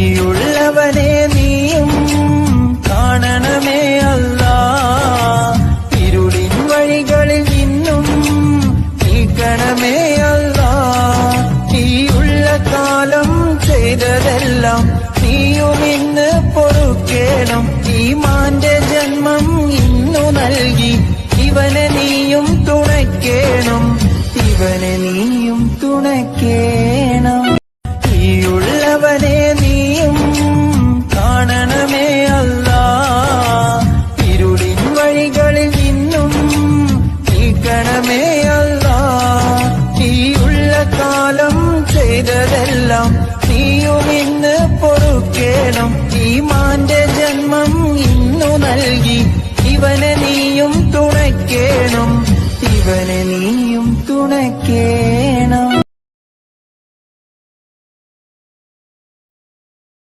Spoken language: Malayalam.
ഈയുള്ളവനെ നീയും കാണണമേ അല്ല. ഇരുളിൻ വഴികളിൽ നിന്നും നീക്കണമേ അല്ല. ഈയുള്ള കാലം ചെയ്തതെല്ലാം നീയും ഇന്ന് പൊറുക്കേണം. ഈമാന്റെ ജന്മം ഇന്നു നൽകി. ഇവനെ നീയും തുണയ്ക്കേണം. ഇവനെ നീയും തുണയ്ക്കേണം നീക്കണമേ അല്ല ഈയുള്ള കാലം ചെയ്തതെല്ലാം നീയും ഇന്ന് പൊറുക്കേണം. ഈമാന്റെ ജന്മം ഇന്നു നൽകി. ഇവനെ നീയും തുണയ്ക്കേണം. ഇവനെ നീയും തുണയ്ക്കേണം